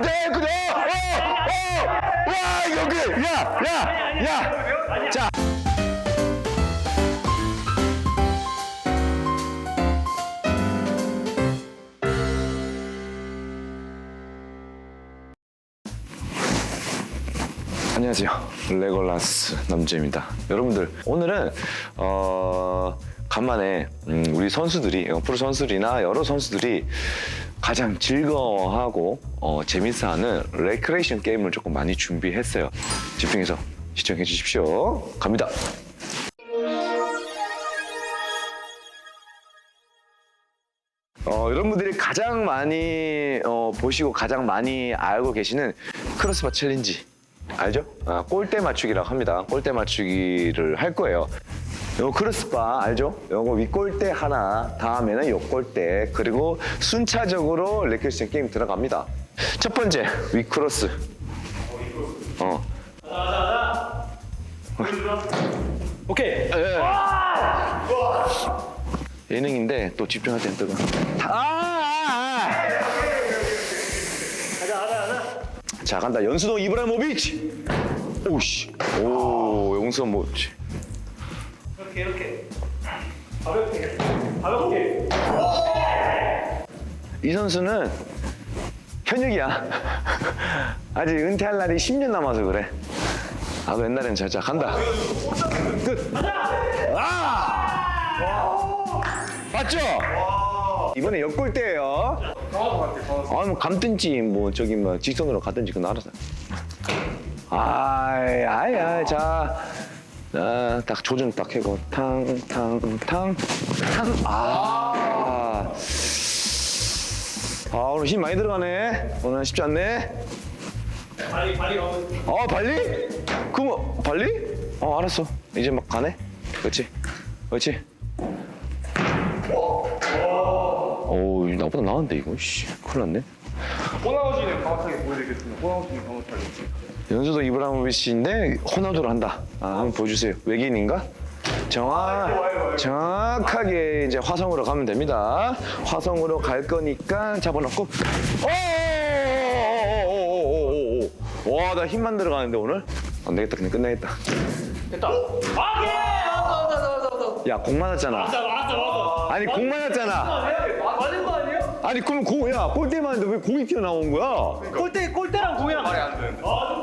네, 그래. 어, 어, 와, 여기, 야, 야, 야. 자. 안녕하세요. 레골라스 남주입니다. 여러분들 오늘은 어 간만에 음, 우리 선수들이 어, 프로 선수들이나 여러 선수들이 가장 즐거워하고 어, 재밌어하는 레크레이션 게임을 조금 많이 준비했어요. 집중해서 시청해 주십시오. 갑니다. 어, 여러분들이 가장 많이 어, 보시고 가장 많이 알고 계시는 크로스바 챌린지 알죠? 아, 골대 맞추기라고 합니다. 골대 맞추기를 할 거예요. 요 크로스바 알죠? 요거 윗골대 하나, 다음에는 옆골대, 그리고 순차적으로 레크레이션 게임 들어갑니다. 첫 번째 윗크로스. 어. 오케이. 예능인데 또 집중할 땐 뜨거. 아! 아, 아. 자 간다 연수동 이브라모비치. 오씨. 오 용서 뭐. 이렇게 이렇게. 가볍게. 가볍게. 이 선수는 현역이야. 아직 은퇴할 날이 10년 남아서 그래. 나도 옛날엔 잘, 자, 간다. 끝. 아! 맞죠? 이번에 옆골대예요. 아, 뭐 감든지 뭐 저기 뭐 직선으로 가든지 그건 알아서. 아이, 아이, 아이, 자. 아, 딱 조준 딱 해고 탕, 탕, 탕, 탕. 아. 아, 오늘 힘 많이 들어가네. 오늘 쉽지 않네. 발이 가면. 어, 발리? 그럼 뭐, 발리? 어, 알았어. 이제 막 가네. 그렇지. 그렇지. 오, 나보다 나은데 이거. 씨, 큰일 났네. 호나우지는 정확하게 보여드리겠습니다. 호나우지는 정확하게. 연수도 이브라모비치인데 호나우두를 한다. 아, 한번 보여주세요. 외계인인가? 정확, 정확하게 이제 화성으로 가면 됩니다. 화성으로 갈 거니까 잡아놓고. 오오오오오오오. 와, 나 힘만 들어가는데 오늘? 안 되겠다. 그냥 끝내겠다. 됐다. 아 예. 맞다 맞다 맞다 맞다. 야, 공 맞았잖아. 맞다 맞다 맞다. 아니, 공 맞았잖아. 맞은 거 아니에요? 아니, 그럼 공, 야, 골대 맞는데 왜 공이 튀어나온 거야? 골대 골대랑 공이랑 말이 안 되는데. 아좀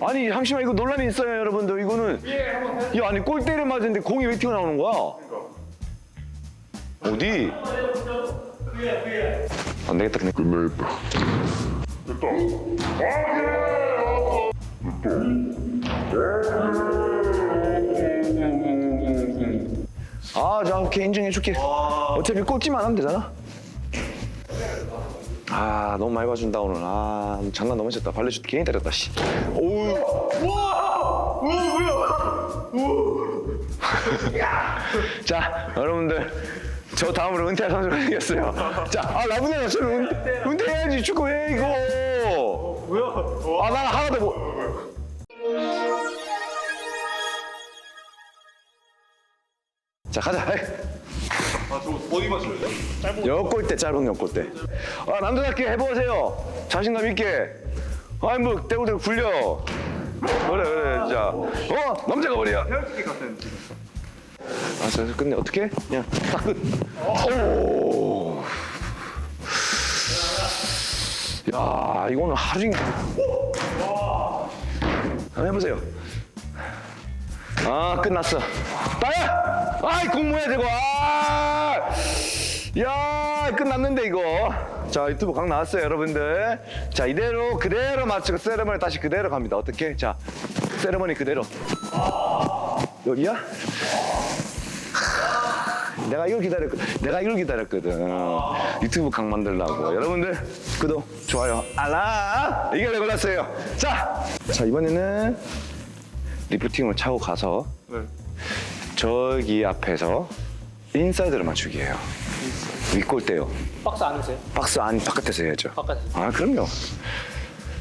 아니, 잠시만, 이거 논란이 있어요, 여러분들. 이거는. 예 한번 해. 야, 아니, 골대를 맞았는데 공이 왜 튀어나오는 거야? 어디? 위에 위에. 안 되겠다, 그냥 끝내겠다. 아, 자, 오케이, 인정해줄게. 어차피 꼴찌만 하면 되잖아. 아, 너무 많이 봐준다, 오늘. 아, 장난 너무 했다. 발레슛 괜히 때렸다, 씨. 오우. 우와. 우와 뭐야? 자, 여러분들. 저 다음으로 은퇴할 선수가 생겼어요. 자, 아, 라브네가 저는 은, 은퇴해야지. 축구 해, 이거. 뭐야? 아, 난 하나도 못. 자, 가자. 에이. 아저 어디? 짧은. 옆골대, 짧은 옆골대. 아, 남자답게 해보세요. 자신감 있게. 아이, 뭐, 떼굴떼굴 굴려. 그래, 그래, 자. 어, 남자가 버려. 헤어스틱 같은. 아, 자, 끝내. 어떻게? 그냥 딱 끝. 오. 야, 이거는 하루 종일. 한번 해보세요. 아, 끝났어. 나야! 아이, 공모해야 되고. 아! 야, 끝났는데, 이거. 자, 유튜브 강 나왔어요, 여러분들. 자, 이대로, 그대로 맞추고, 세레머니 다시 그대로 갑니다. 어떻게? 자, 세레머니 그대로. 여기야? 내가 이걸 기다렸 내가 이걸 기다렸거든. 유튜브 강 만들라고. 여러분들 구독, 좋아요, 알람 이게 레골라스예요. 자, 자 이번에는 리프팅을 차고 가서 네. 저기 앞에서 인사이드를 맞추기예요. 윗골대요. 박스 안에서요? 박스 안 바깥에서 해야죠. 바깥에. 아 그럼요.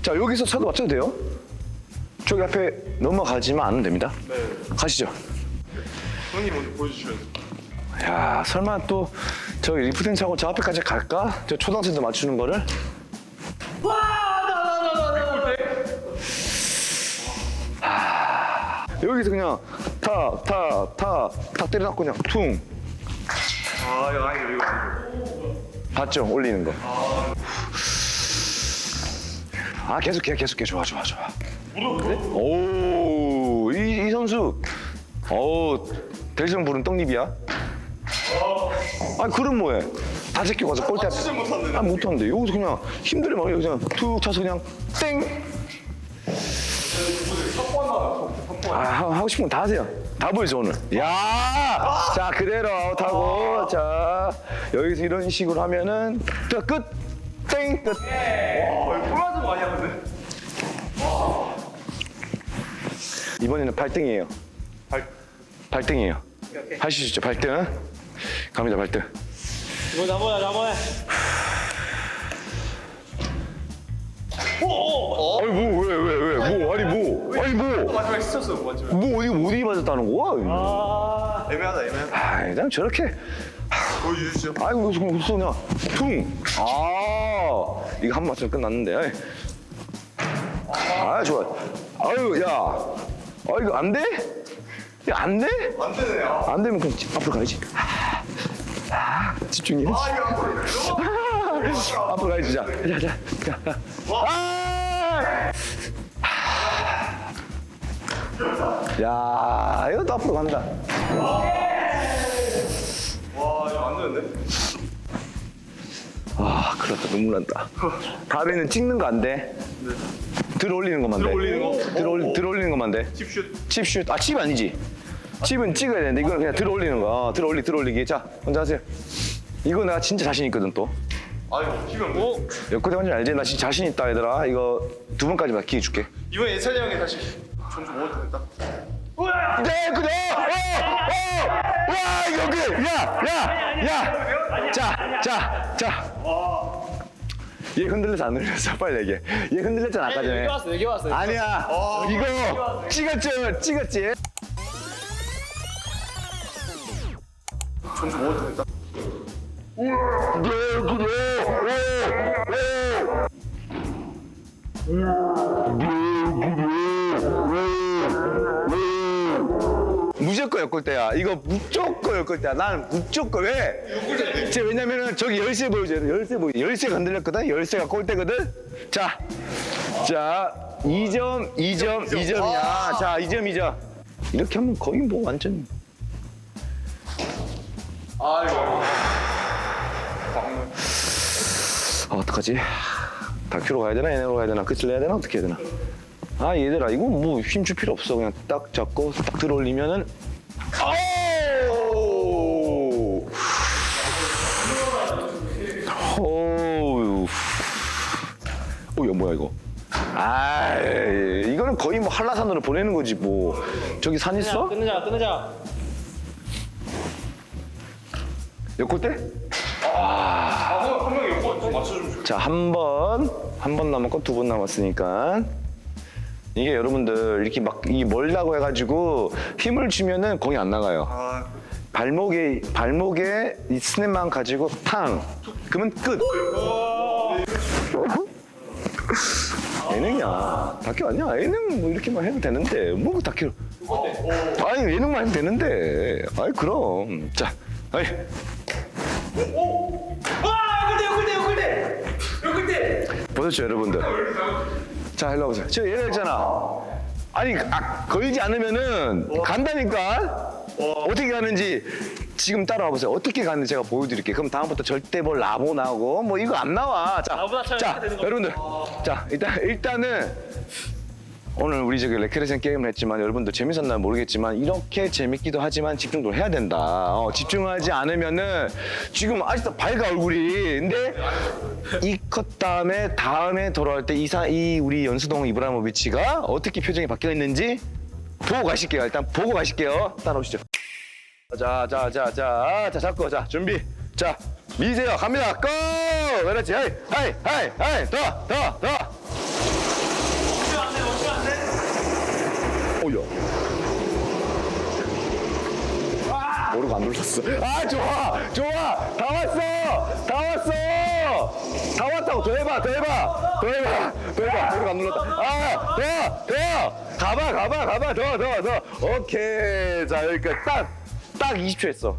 자 여기서 차도 맞춰도 돼요. 저기 앞에 넘어가지만 않으면 됩니다. 네. 가시죠. 형님 먼저 보여주셔야죠. 야 설마 또 저기 리프팅 차고 저 앞에까지 갈까? 저 초등생들 맞추는 거를? 여기서 그냥 타, 타, 타, 타 때려놨고 그냥 퉁. 아 이거 아니고 이거 아니고. 봤죠? 올리는 거. 아, 계속해, 계속해. 좋아, 좋아, 좋아. 오, 이, 이 선수. 오, 대성 부른 떡잎이야? 아, 그럼 뭐해? 다 제끼고 가서 골대 앞에. 못하는데. 아, 못하는데. 여기서 그냥 힘들어 막 그냥 툭 차서 그냥 땡. 아, 하- 하고 싶은 건 다 하세요. 다 보여줘, 오늘. 야! 자, 그대로 아웃하고, 자, 여기서 이런 식으로 하면은, 또 끝! 땡! 끝! 이번에는 발등이에요. 발. 발등이에요. 오케이. 할수 있죠, 발등. 갑니다, 발등. 이거 나무야 나무야. 아니, 뭐, 왜, 왜, 왜, 뭐, 아니, 뭐, 아니, 뭐, 마지막에 스쳤어 마지막에. 뭐, 어디, 어디 맞았다는 거야? 아 애매하다 애매하다. 아, 일단 저렇게. 보여주시죠. 아이고, 무슨, 무슨 소냐. 퉁! 아, 이거 한번 맞으면 끝났는데. 아이. 아, 좋아. 아유, 야. 아, 이거 안 돼? 이거 안 돼? 안 되네요. 안 되면 그럼 앞으로 가야지. 아, 집중해. 아 이거 안 보이네. 앞으로 가야지. 자, 자, 자. 자. 아! 야, 이것도 앞으로 간다. 와 이거 안 되는데. 아, 큰일 났다. 눈물 난다. 다음에는 찍는 거 안 돼. 들어 올리는 것만 돼. 들어 올리는 거? 들어, 올- 들어 올리는 것만 돼. 칩슛. 칩슛. 아, 칩 아니지. 칩은 찍어야 되는데 이거는 그냥 들어 올리는 거. 어, 들어 올리, 들어 올리기. 자, 먼저 하세요. 이거 내가 진짜 자신 있거든 또. 아 이거 키면 뭐? 역구대 완전 알지? 나 진짜 자신 있다 얘들아. 이거 두 번까지만 기회 줄게. 이번에 예찬이 형이 다시 점수 먹어도 됐다. 네, 그래. 어, 어, 와, 이거 그, 야, 야, 야. 자, 자, 자. 얘 흔들려서 안 흔들렸어. 빨리 얘기해. 얘 흔들렸잖아 아까 전에. 왔어 여기 왔어 아니야. 이거 찍었죠, 찍었지. 점수 먹어도 됐다. 무조건 엮을 때야. 이거 무조건 엮을 때야. 나는 무조건 왜? 제 왜냐면은 저기 열쇠 보여줘야 돼. 열쇠 보여. 열쇠가 흔들렸거든. 열쇠가 꼴대거든. 자, 자, 2점, 2점, 2점이야. 자, 2점, 2점. 이렇게 하면 거의 뭐 완전. 아 이거. 아, 어떡하지? 다큐로 가야 되나 얘네로 가야 되나 끝을 내야 되나 어떻게 해야 되나. 아 얘들아 이거 뭐 힘줄 필요 없어. 그냥 딱 잡고 딱 들어올리면은. 아우 어우 오야 뭐야 이거? 아 이거는 거의 뭐 한라산으로 보내는 거지 뭐. 저기 산 있어? 끝내자 끝내자. 엮을 때? 자, 한 번, 한 번 남았고 두 번 남았으니까. 이게 여러분들 이렇게 막 이 멀다고 해가지고 힘을 주면은 공이 안 나가요. 아 발목에 발목에 이 스냅만 가지고 탕. 그러면 끝. 예능이야. 다큐 아니야. 예능 뭐 이렇게만 해도 되는데 뭐그 다큐. 아니 예능만 해도 되는데. 아이 그럼. 자, 아이 와 역글대 역글대 역글대 역글대. 보셨죠 여러분들? 자 일로 와보세요. 저 얘를 했잖아. 아니 아, 걸지 않으면은 간다니까. 어떻게 가는지 지금 따라와 보세요. 어떻게 가는지 제가 보여드릴게요. 그럼 다음부터 절대 뭐 라보 나오고 뭐 이거 안 나와. 자, 자 되는 여러분들, 자 일단 일단은 오늘 우리 저기 레크레센 게임을 했지만 여러분들 재밌었나 모르겠지만 이렇게 재밌기도 하지만 집중도 해야 된다. 어, 집중하지 않으면은 지금 아직도 밝아 얼굴이. 근데 이 컷 다음에 다음에 돌아올 때 이사 이 우리 연수동 이브라모비치가 어떻게 표정이 바뀌어 있는지 보고 가실게요. 일단 보고 가실게요. 따라오시죠. 자, 자, 자, 자, 자, 잡고, 자, 준비. 자, 미세요. 갑니다. 고! 그렇지. 하이, 하이, 하이, 하이. 더, 더, 더. 모르고 안 눌렀어. 아, 좋아, 좋아. 다 왔어. 다 왔어! 다 왔다고. 더 해봐. 더 해봐. 더 해봐. 더 해봐. 이거 안 눌렀다. 아 더 더. 가봐 가봐 가봐. 더 더 더. 오케이. 자 여기까지. 딱 딱 20초 했어